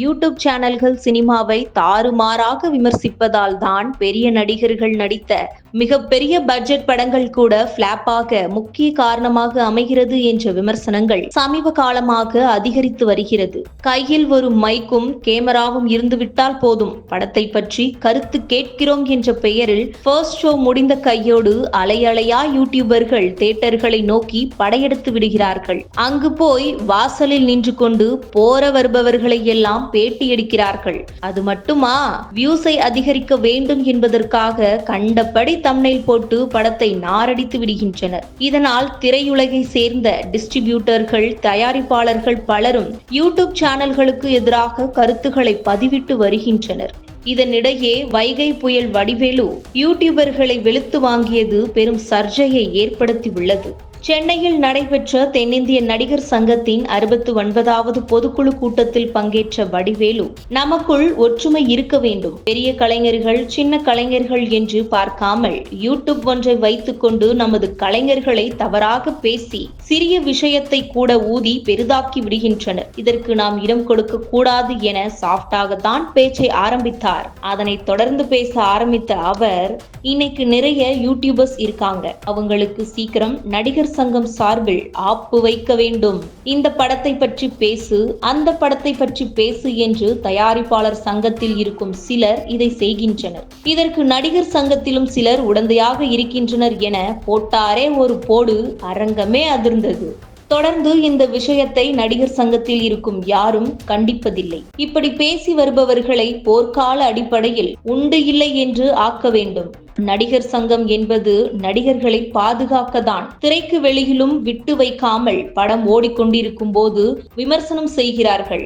YouTube சேனல்கள் சினிமாவை தாறுமாறாக விமர்சிப்பதால் தான் பெரிய நடிகர்கள் நடித்த மிகப்பெரிய பட்ஜெட் படங்கள் கூட பிளாப்பாக முக்கிய காரணமாக அமைகிறது என்ற விமர்சனங்கள் சமீப காலமாக அதிகரித்து வருகிறது. கையில் ஒரு மைக்கும் கேமராவும் இருந்துவிட்டால் போதும். படத்தை பற்றி கருத்து கேட்கிறோம் என்ற பெயரில் ஃபர்ஸ்ட் ஷோ முடிந்த கையோடு அலையலையா யூடியூபர்கள் தேட்டர்களை நோக்கி படையெடுத்து விடுகிறார்கள். அங்கு போய் வாசலில் நின்று கொண்டு போற வருபவர்களை எல்லாம் பேட்டி எடுக்கிறார்கள். அது மட்டுமா? வியூஸை அதிகரிக்க வேண்டும் என்பதற்காக கண்டபடி தம்னைல் போட்டு படத்தை நாரடித்து விடுகின்றனர். இதனால் திரையுலகை சேர்ந்த டிஸ்ட்ரிபியூட்டர்கள் தயாரிப்பாளர்கள் பலரும் யூடியூப் சேனல்களுக்கு எதிராக கருத்துக்களை பதிவிட்டு வருகின்றனர். இதனிடையே வைகை புயல் வடிவேலு யூடியூபர்களை வெளுத்து வாங்கியது பெரும் சர்ச்சையை ஏற்படுத்தியுள்ளது. சென்னையில் நடைபெற்ற தென்னிந்திய நடிகர் சங்கத்தின் அறுபத்து ஒன்பதாவது பொதுக்குழு கூட்டத்தில் பங்கேற்ற வடிவேலு நமக்குள் ஒற்றுமை இருக்க வேண்டும். பெரிய கலைஞர்கள் சின்ன கலைஞர்கள் என்று பார்க்காமல் யூடியூப் ஒன்றை வைத்துக்கொண்டு நமது கலைஞர்களை தவறாக பேசி சிறிய விஷயத்தை கூட ஊதி பெரிதாக்கி விடுகின்றனர். இதற்கு நாம் இடம் கொடுக்க கூடாது என சாஃப்டாகத்தான் பேச்சை ஆரம்பித்தார். அதனை தொடர்ந்து பேச ஆரம்பித்த அவர் இன்னைக்கு நிறைய யூடியூபர்ஸ் இருக்காங்க. அவங்களுக்கு சீக்கிரம் நடிகர் சங்கம் சார்பில் ஆப்பு வைக்க வேண்டும். இந்த படத்தை பற்றி பேசு அந்த படத்தை பற்றி பேசு என்று தயாரிப்பாளர் சங்கத்தில் இருக்கும் சிலர் இதை செய்கின்றனர். இதற்கு நடிகர் சங்கத்திலும் சிலர் உடந்தையாக இருக்கின்றனர் என போட்டாரே ஒரு போடு அரங்கமே அதிர்ந்தது. தொடர்ந்து இந்த விஷயத்தை நடிகர் சங்கத்தில் இருக்கும் யாரும் கண்டிப்பதில்லை. இப்படி பேசி வருபவர்களை போர்க்கால அடிப்படையில் உண்டு இல்லை என்று ஆக்க வேண்டும். நடிகர் சங்கம் என்பது நடிகர்களை பாதுகாக்கதான். திரைக்கு வெளியிலும் விட்டு வைக்காமல் படம் ஓடிக்கொண்டிருக்கும் போது விமர்சனம் செய்கிறார்கள்.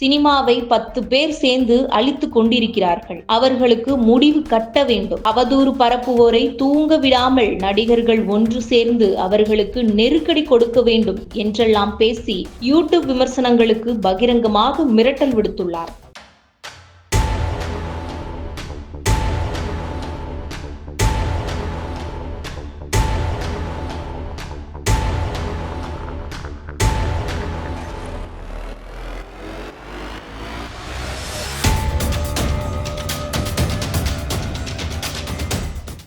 சினிமாவை பத்து பேர் சேர்ந்து அழித்து கொண்டிருக்கிறார்கள். அவர்களுக்கு முடிவு கட்ட வேண்டும். அவதூறு பரப்புவோரை தூங்க விடாமல் நடிகர்கள் ஒன்று சேர்ந்து அவர்களுக்கு நெருக்கடி கொடுக்க வேண்டும் என்றெல்லாம் பேசி யூடியூப் விமர்சனங்களுக்கு பகிரங்கமாக மிரட்டல் விடுத்துள்ளார்.